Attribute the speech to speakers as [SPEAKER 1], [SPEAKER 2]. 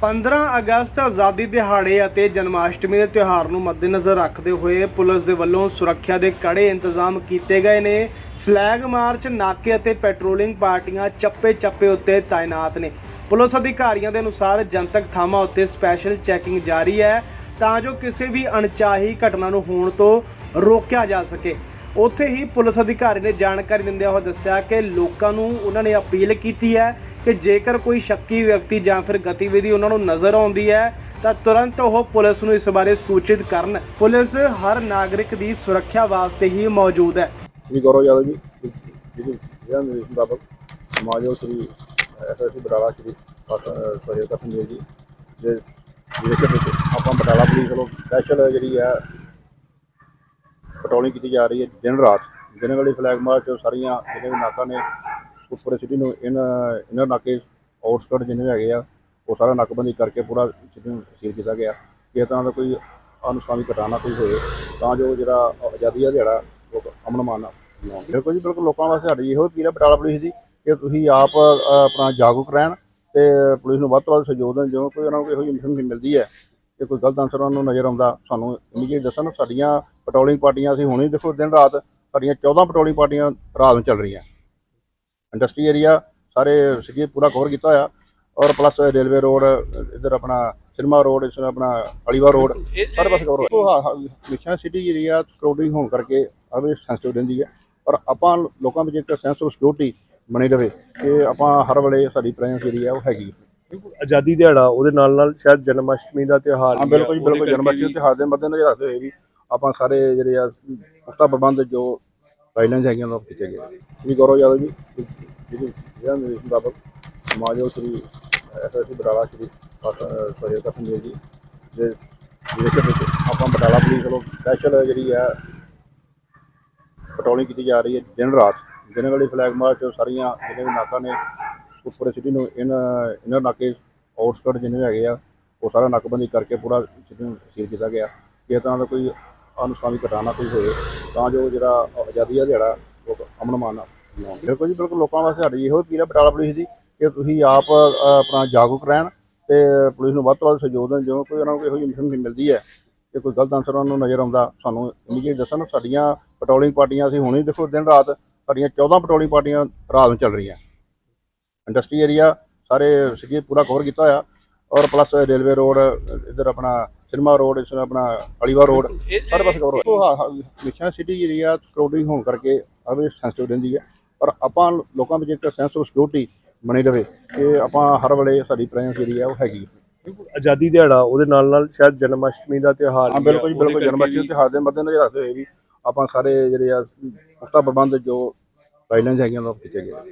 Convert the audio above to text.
[SPEAKER 1] 15 ਅਗਸਤ ਆਜ਼ਾਦੀ ਦਿਹਾੜੇ ਅਤੇ ਜਨਮਾਸ਼ਟਮੀ ਦੇ ਤਿਉਹਾਰ ਨੂੰ ਮੱਦੇਨਜ਼ਰ ਰੱਖਦੇ ਹੋਏ ਪੁਲਿਸ ਦੇ ਵੱਲੋਂ ਸੁਰੱਖਿਆ ਦੇ ਕੜੇ ਇੰਤਜ਼ਾਮ ਕੀਤੇ ਗਏ ਨੇ। ਫਲੈਗ ਮਾਰਚ, ਨਾਕੇ ਅਤੇ ਪੈਟਰੋਲਿੰਗ ਪਾਰਟੀਆਂ ਚੱਪੇ-ਚੱਪੇ ਉੱਤੇ ਤਾਇਨਾਤ ਨੇ। ਪੁਲਿਸ ਅਧਿਕਾਰੀਆਂ ਦੇ ਅਨੁਸਾਰ ਜਨਤਕ ਥਾਵਾਂ ਉੱਤੇ ਸਪੈਸ਼ਲ ਚੈਕਿੰਗ ਜਾਰੀ ਹੈ ਤਾਂ ਜੋ ਕਿਸੇ ਵੀ ਅਣਚਾਹੀ ਘਟਨਾ ਨੂੰ ਹੋਣ ਤੋਂ ਰੋਕਿਆ ਜਾ ਸਕੇ। ਉੱਥੇ ਹੀ ਪੁਲਿਸ ਅਧਿਕਾਰੀ ਨੇ ਜਾਣਕਾਰੀ ਦਿੰਦਿਆਂ ਹੋਏ ਦੱਸਿਆ ਕਿ ਲੋਕਾਂ ਨੂੰ ਉਹਨਾਂ ਨੇ ਅਪੀਲ ਕੀਤੀ ਹੈ ਕਿ ਜੇਕਰ ਕੋਈ ਸ਼ੱਕੀ ਵਿਅਕਤੀ ਜਾਂ ਫਿਰ ਗਤੀਵਿਧੀ ਉਹਨਾਂ ਨੂੰ ਨਜ਼ਰ ਆਉਂਦੀ ਹੈ, ਤਾਂ ਤੁਰੰਤ ਉਹ ਪੁਲਿਸ ਨੂੰ ਇਸ ਬਾਰੇ ਸੂਚਿਤ ਕਰਨ। ਪੁਲਿਸ ਹਰ ਨਾਗਰਿਕ ਦੀ ਸੁਰੱਖਿਆ ਵਾਸਤੇ ਹੀ ਮੌਜੂਦ ਹੈ।
[SPEAKER 2] ਸ਼੍ਰੀ ਗੌਰਵ ਯਾਦਵ ਜੀ ਜਿਹੜਾ ਨਿਰਦੇਸ਼ ਮੁਤਾਬਕ ਸਮਾਜੋ ਸ਼੍ਰੀ ਐਸਐਸਸੀ ਬਟਾਲਾ, ਸ਼੍ਰੀ ਸੋਹੇਲ ਕਸਮ ਜੀ ਦੇ ਜਿਹਦੇ ਆਪਾਂ ਬਟਾਲਾ ਪੁਲਿਸ ਵੱਲੋਂ ਸਪੈਸ਼ਲ ਜਿਹੜੀ ਹੈ ਪੈਟਰੋਲਿੰਗ ਕੀਤੀ ਜਾ ਰਹੀ ਹੈ ਦਿਨ ਰਾਤ। ਦਿਨ ਵੇਲੇ ਫਲੈਗ ਮਾਰਚ ਸਾਰੀਆਂ ਜਿਹੜੇ ਵੀ ਨਾਕਾ ਨੇ, ਉੱਪਰ ਸਿਟੀ ਨੂੰ ਇਨ ਇਹਨਾਂ ਨਾਕੇ ਆਊਟਸਕਟ ਜਿੰਨੇ ਵੀ ਹੈਗੇ ਆ, ਉਹ ਸਾਰਾ ਨਾਕਬੰਦੀ ਕਰਕੇ ਪੂਰਾ ਸਿਟੀ ਨੂੰ ਸੀਲ ਕੀਤਾ ਗਿਆ। ਕਿਸੇ ਤਰ੍ਹਾਂ ਦਾ ਕੋਈ ਅਨੁਸਾਮੀ ਘਟਨਾ ਕੋਈ ਹੋਏ ਤਾਂ ਜੋ ਜਿਹੜਾ ਆਜ਼ਾਦੀ ਦਾ ਦਿਹਾੜਾ ਲੋਕ ਅਮਨ ਮਾਨ ਬਿਲਕੁਲ ਜੀ, ਬਿਲਕੁਲ ਲੋਕਾਂ ਵਾਸਤੇ ਸਾਡੀ ਇਹੋ ਅਪੀਲ ਹੈ ਬਟਾਲਾ ਪੁਲਿਸ ਦੀ, ਕਿ ਤੁਸੀਂ ਆਪ ਆਪਣਾ ਜਾਗਰੂਕ ਰਹਿਣ ਤੇ ਪੁਲਿਸ ਨੂੰ ਵੱਧ ਤੋਂ ਵੱਧ ਸਹਿਯੋਗ ਦੇਣ, ਜਿਵੇਂ ਕੋਈ ਉਹਨਾਂ ਨੂੰ ਇਹੋ ਜਿਹੀ ਇਨਫੋਰਮੇਸ਼ਨ ਮਿਲਦੀ ਹੈ ਕਿ ਕੋਈ ਗਲਤ ਅਨਸਰ ਉਹਨਾਂ ਨੂੰ ਨਜ਼ਰ ਆਉਂਦਾ ਸਾਨੂੰ ਇਮੀਡੀਏਟ ਦੱਸਣ ਸਾਡੀਆਂ ਪੈਟਰੋਲਿੰਗ ਪਾਰਟੀਆਂ ਅਸੀਂ ਹੁਣੇ ਦੇਖੋ ਦਿਨ ਰਾਤ ਸਾਡੀਆਂ 14 ਪੈਟਰੋਲਿੰਗ ਪਾਰਟੀਆਂ ਰਾਤ ਨੂੰ ਚੱਲ ਰਹੀਆਂ। ਇੰਡਸਟਰੀ ਏਰੀਆ ਸਾਰੇ ਸਿਟੀ ਪੂਰਾ ਕਵਰ ਕੀਤਾ ਹੋਇਆ। ਔਰ ਪਲੱਸ ਰੇਲਵੇ ਰੋਡ ਇੱਧਰ ਆਪਣਾ ਸਿਨੇਮਾ ਰੋਡ ਇਸ ਆਪਣਾ ਅਲੀਵਾ ਰੋਡ ਸਾਰੇ ਪਾਸੇ ਕਵਰ ਹੋਇਆ। ਹਮੇਸ਼ਾ ਸਿਟੀ ਏਰੀਆ ਕਰਾਊਡਿੰਗ ਹੋਣ ਕਰਕੇ ਹਰ ਸੈਂਸਿਟਿਵ ਰਹਿੰਦੀ ਹੈ। ਪਰ ਆਪਾਂ ਲੋਕਾਂ ਵਿੱਚ ਇੱਕ ਸੈਂਸ ਆਫ ਸਿਕਿਉਰਿਟੀ ਬਣੀ ਰਵੇ ਕਿ ਆਪਾਂ ਹਰ ਵੇਲੇ ਸਾਡੀ ਪ੍ਰੈਜ਼ੈਂਸ ਜਿਹੜੀ ਆ ਉਹ ਹੈਗੀ
[SPEAKER 3] ਆਜ਼ਾਦੀ ਦਿਹਾੜਾ ਉਹਦੇ ਨਾਲ ਨਾਲ ਸ਼ਾਇਦ ਜਨਮ ਅਸ਼ਟਮੀ ਦਾ ਤਿਉਹਾਰ
[SPEAKER 2] ਹਾਂ
[SPEAKER 3] ਵੀ ਆ,
[SPEAKER 2] ਬਿਲਕੁਲ ਬਿਲਕੁਲ ਜਨਮ ਅਸ਼ਟਮੀ
[SPEAKER 3] ਵੀ
[SPEAKER 2] ਤਿਉਹਾਰ ਦੇ ਮੱਦੇਨਜ਼ਰ ਰੱਖਦੇ ਹੋਏ ਵੀ ਆਪਾਂ ਸਾਰੇ ਜਿਹੜੇ ਆ ਪੁਖਤਾ ਪ੍ਰਬੰਧ ਜੋ ਗਾਈਡਲਾਈਨਸ ਹੈਗੀਆਂ ਉਹ ਕੀਤੇ ਗਏ ਸ਼੍ਰੀ ਗੌਰਵ ਯਾਦਵ ਜੀ ਜਿਹਦੀ ਜਿਹੜਾ ਨਿਰਦੇਸ਼ ਮੁਤਾਬਕ ਸਮਾਜੋ ਸ਼੍ਰੀ ਐਸਐਸਸੀ ਬਟਾਲਾ ਸ਼੍ਰੀ ਸੋਹੇਲ ਕਸਮ ਜੀ ਦੇ ਜਿਹਦੇ ਵਿੱਚ ਆਪਾਂ ਬਟਾਲਾ ਪੁਲਿਸ ਵੱਲੋਂ ਸਪੈਸ਼ਲ ਜਿਹੜੀ ਹੈ ਪੈਟਰੋਲਿੰਗ ਕੀਤੀ ਜਾ ਰਹੀ ਹੈ ਦਿਨ ਰਾਤ। ਦਿਨ ਵੇਲੇ ਫਲੈਗ ਮਾਰਚ ਸਾਰੀਆਂ ਜਿਹੜੇ ਵੀ ਨਾਕਾ ਨੇ ਉੱਪਰ ਸਿਟੀ ਨੂੰ ਇਹਨਾਂ ਇਹਨਾਂ ਨਾਕੇ ਆਊਟਸਕਟ ਜਿੰਨੇ ਵੀ ਹੈਗੇ ਆ, ਉਹ ਸਾਰਾ ਨਾਕਬੰਦੀ ਕਰਕੇ ਪੂਰਾ ਸਿਟੀ ਨੂੰ ਸੀਲ ਕੀਤਾ ਗਿਆ। ਕਿਸੇ ਤਰ੍ਹਾਂ ਦਾ ਕੋਈ ਅਨੁਸਾਮੀ ਘਟਨਾ ਕੋਈ ਹੋਏ ਤਾਂ ਜੋ ਜਿਹੜਾ ਆਜ਼ਾਦੀ ਦਾ ਦਿਹਾੜਾ ਉਹ ਅਮਨ ਮਾਨ ਨਾਲ ਬਿਲਕੁਲ ਜੀ, ਬਿਲਕੁਲ ਲੋਕਾਂ ਵਾਸਤੇ ਸਾਡੀ ਇਹੋ ਅਪੀਲ ਹੈ ਬਟਾਲਾ ਪੁਲਿਸ ਦੀ, ਕਿ ਤੁਸੀਂ ਆਪ ਆਪਣਾ ਜਾਗਰੂਕ ਰਹਿਣ ਤੇ ਪੁਲਿਸ ਨੂੰ ਵੱਧ ਤੋਂ ਵੱਧ ਸਹਿਯੋਗ ਦੇਣ, ਜਿਵੇਂ ਕੋਈ ਉਹਨਾਂ ਨੂੰ ਇਹੋ ਜਿਹੀ ਇਨਫੋਰਮੇਸ਼ਨ ਮਿਲਦੀ ਹੈ ਕਿ ਕੋਈ ਗਲਤ ਅਨਸਰ ਉਹਨਾਂ ਨੂੰ ਨਜ਼ਰ ਆਉਂਦਾ, ਸਾਨੂੰ ਇਮੀਡੀਏਟ ਦੱਸਣ, ਸਾਡੀਆਂ ਪੈਟਰੋਲਿੰਗ ਪਾਰਟੀਆਂ ਅਸੀਂ ਹੁਣੇ ਦੇਖੋ, ਦਿਨ ਰਾਤ ਸਾਡੀਆਂ 14 ਪੈਟਰੋਲਿੰਗ ਪਾਰਟੀਆਂ ਰਾਤ ਨੂੰ ਚੱਲ ਰਹੀਆਂ। ਇੰਡਸਟਰੀ ਏਰੀਆ ਸਾਰੇ ਸਿਟੀ ਪੂਰਾ ਕਵਰ ਕੀਤਾ ਹੋਇਆ। ਔਰ ਪਲੱਸ ਰੇਲਵੇ ਰੋਡ ਇੱਧਰ ਆਪਣਾ ਸਿਨੇਮਾ ਰੋਡ ਇਸ ਆਪਣਾ ਅਲੀਵਾ ਰੋਡ ਸਾਰੇ ਪਾਸੇ ਕਵਰ ਹੋਇਆ। ਹਮੇਸ਼ਾ ਸਿਟੀ ਏਰੀਆ ਕਰਾਊਡਿੰਗ ਹੋਣ ਕਰਕੇ ਵੇਲੇ ਸੈਂਸਿਟਿਵ ਰਹਿੰਦੀ ਹੈ ਪਰ ਆਪਾਂ ਲੋਕਾਂ ਵਿੱਚ ਇੱਕ ਸੈਂਸ ਆਫ ਸਿਕਿਉਰਿਟੀ ਬਣੀ ਰਵੇ ਕਿ ਆਪਾਂ ਹਰ ਵੇਲੇ ਸਾਡੀ ਪ੍ਰੈਜ਼ੈਂਸ ਜਿਹੜੀ ਹੈ ਉਹ ਹੈਗੀ
[SPEAKER 3] ਆਜ਼ਾਦੀ ਦਿਹਾੜਾ ਉਹਦੇ ਨਾਲ ਨਾਲ ਸ਼ਾਇਦ ਜਨਮ ਅਸ਼ਟਮੀ ਦਾ ਤਿਉਹਾਰ
[SPEAKER 2] ਹਾਂ ਬਿਲਕੁਲ ਬਿਲਕੁਲ ਜਨਮ ਅਸ਼ਟਮੀ ਤਿਉਹਾਰ ਦੇ ਮੱਦੇਨਜ਼ਰ ਰੱਖਦੇ ਹੋਏ ਵੀ ਆਪਾਂ ਸਾਰੇ ਜਿਹੜੇ ਆ ਪੁਖਤਾ ਪ੍ਰਬੰਧ ਜੋ ਗਾਈਡਲਾਈਨਸ ਹੈਗੀਆਂ ਉਹ ਕੀਤੇ ਗਏ